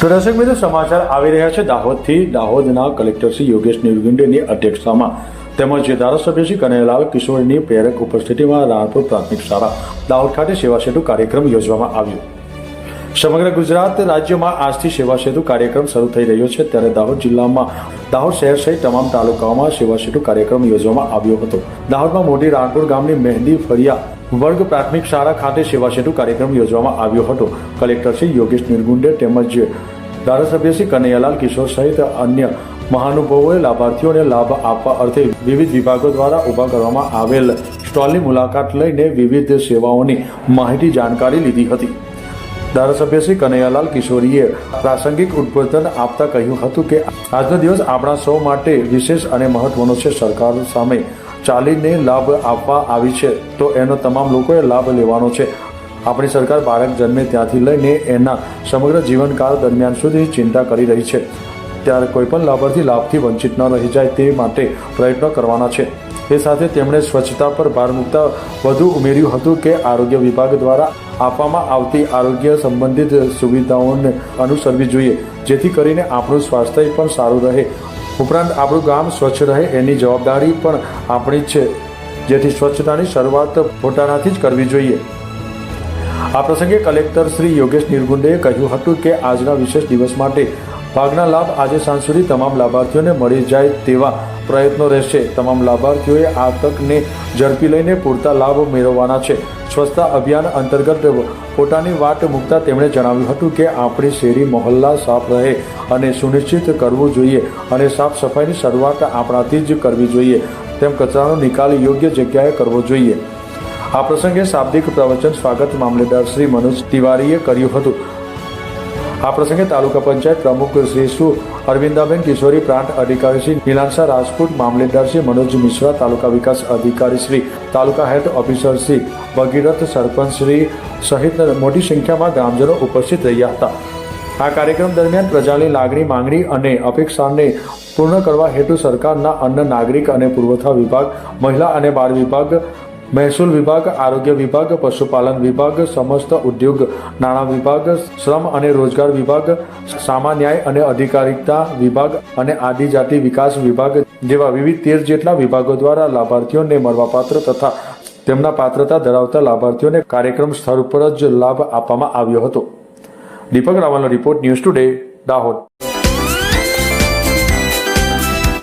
તો મિત્રો, સમાચાર આવી રહ્યા છે. દાહોદથી દાહોદના કલેક્ટર શ્રી યોગેશ નિર્ગુંડેની અધ્યક્ષતામાં તેમજ ધારાસભ્ય શ્રી કનૈયાલાલ કિશોરની પ્રેરક ઉપસ્થિતિમાં રાણપુર પ્રાથમિક શાળા દાહોદ ખાતે સેવા સેતુ કાર્યક્રમ યોજવામાં આવ્યો. સમગ્ર ગુજરાત રાજ્યમાં આજથી સેવા સેતુ કાર્યક્રમ શરૂ થઈ રહ્યો છે. ત્યારે દાહોદ જિલ્લામાં, દાહોદ શહેર સહિત તમામ તાલુકાઓમાં સેવા સેતુ કાર્યક્રમ યોજવામાં આવ્યો હતો. દાહોદમાં મોટી રાણપુર ગામની મહેંદી ફળિયા વર્ગ પ્રાથમિક શાળા ખાતે સેવા સેતુ કાર્યક્રમ યોજવામાં આવ્યો હતો. કલેક્ટર શ્રી યોગેશ નિર્ગુંડે તેમજ ધારાસભ્ય શ્રી કનૈયાલાલ કિશોર સહિત અન્ય મહાનુભાવોએ લાભાર્થીઓને લાભ આપવા અર્થે વિવિધ વિભાગો દ્વારા ઊભા કરવામાં આવેલ સ્ટોલની મુલાકાત લઈને વિવિધ સેવાઓની માહિતી જાણકારી લીધી હતી. ધારાસભ્ય શ્રી કનૈયાલાલ કિશોરીએ પ્રાસંગિક ઉદ્બોધન આપતા કહ્યું હતું કે, આજનો દિવસ આપણા સૌ માટે વિશેષ અને મહત્વનો છે. સરકાર સામે ચાલીને લાભ આપવા આવી છે, તો એનો તમામ લોકોએ લાભ લેવાનો છે. આપણી સરકાર બાળક જન્મે ત્યાંથી લઈને એના સમગ્ર જીવનકાળ દરમિયાન સુધી ચિંતા કરી રહી છે. ત્યારે કોઈપણ લાભાર્થી લાભથી વંચિત ન રહી જાય તે માટે પ્રયત્નો કરવાના છે. તે સાથે તેમણે સ્વચ્છતા પર ભાર મૂકતા વધુ ઉમેર્યું હતું કે આરોગ્ય વિભાગ દ્વારા આપવામાં આવતી આરોગ્ય સંબંધિત સુવિધાઓને અનુસરવી જોઈએ, જેથી કરીને આપણું સ્વાસ્થ્ય પણ સારું રહે. ઉપરાંત આપણું ગામ સ્વચ્છ રહે એની જવાબદારી પણ આપણી જ છે. જેથી સ્વચ્છતાની શરૂઆત પોતાનાથી જ કરવી જોઈએ. આ પ્રસંગે કલેક્ટર શ્રી યોગેશ નિર્ગુંડેએ કહ્યું હતું કે આજના વિશેષ દિવસ માટે ભાગના લાભ આજે સાંજ સુધી તમામ લાભાર્થીઓને મળી જાય તેવા પ્રયત્નો રહેશે. તમામ લાભાર્થીઓએ આ તકને ઝડપી લઈને પૂરતા લાભ મેળવવાના છે. સ્વચ્છતા અભિયાન અંતર્ગત પોતાની વાત મૂકતા તેમણે જણાવ્યું હતું કે આપણી શેરી મહોલ્લા સાફ રહે અને સુનિશ્ચિત કરવું જોઈએ અને સાફ સફાઈની શરૂઆત આપણાથી જ કરવી જોઈએ. તેમ કચરાનો નિકાલ યોગ્ય જગ્યાએ કરવો જોઈએ. આ પ્રસંગે શાબ્દિક પ્રવચન સ્વાગત મામલેદાર શ્રી મનોજ તિવારીએ કર્યું હતું. આ પ્રસંગે તાલુકા પંચાયત પ્રમુખ શ્રી સુ અરવિંદાબેન કિશોરી, પ્રાંત અધિકારી શ્રી નીલાંશા રાજપૂત, મામલેદાર શ્રી મનોજ મિશ્રા, તાલુકા વિકાસ અધિકારી શ્રી તાલુકા હેલ્થ ઓફિસર શ્રી ભગીરથ સરપંચ શ્રી સહિત મોટી સંખ્યામાં ગ્રામજનો ઉપસ્થિત રહ્યા હતા. આ કાર્યક્રમ દરમિયાન પ્રજાની લાગણી, માંગણી અને અપેક્ષાને પૂર્ણ કરવા હેતુ સરકારના અન્ન નાગરિક અને પુરવઠા વિભાગ, મહિલા અને બાળ વિભાગ મહેસૂલ વિભાગ, આરોગ્ય વિભાગ, પશુપાલન વિભાગ, સમસ્ત ઉદ્યોગ, નાણાં વિભાગ, શ્રમ અને રોજગાર વિભાગ સામાન્યાય અને અધિકારિકતા વિભાગ અને આદિજાતિ વિકાસ વિભાગ જેવા વિવિધ તેર જેટલા વિભાગો દ્વારા લાભાર્થીઓને મળવાપાત્ર તથા તેમના પાત્રતા ધરાવતા લાભાર્થીઓને કાર્યક્રમ સ્થળ ઉપર જ લાભ આપવામાં આવ્યો હતો. દીપક રાવલનો રિપોર્ટ ન્યૂઝ ટુડે, દાહોદ.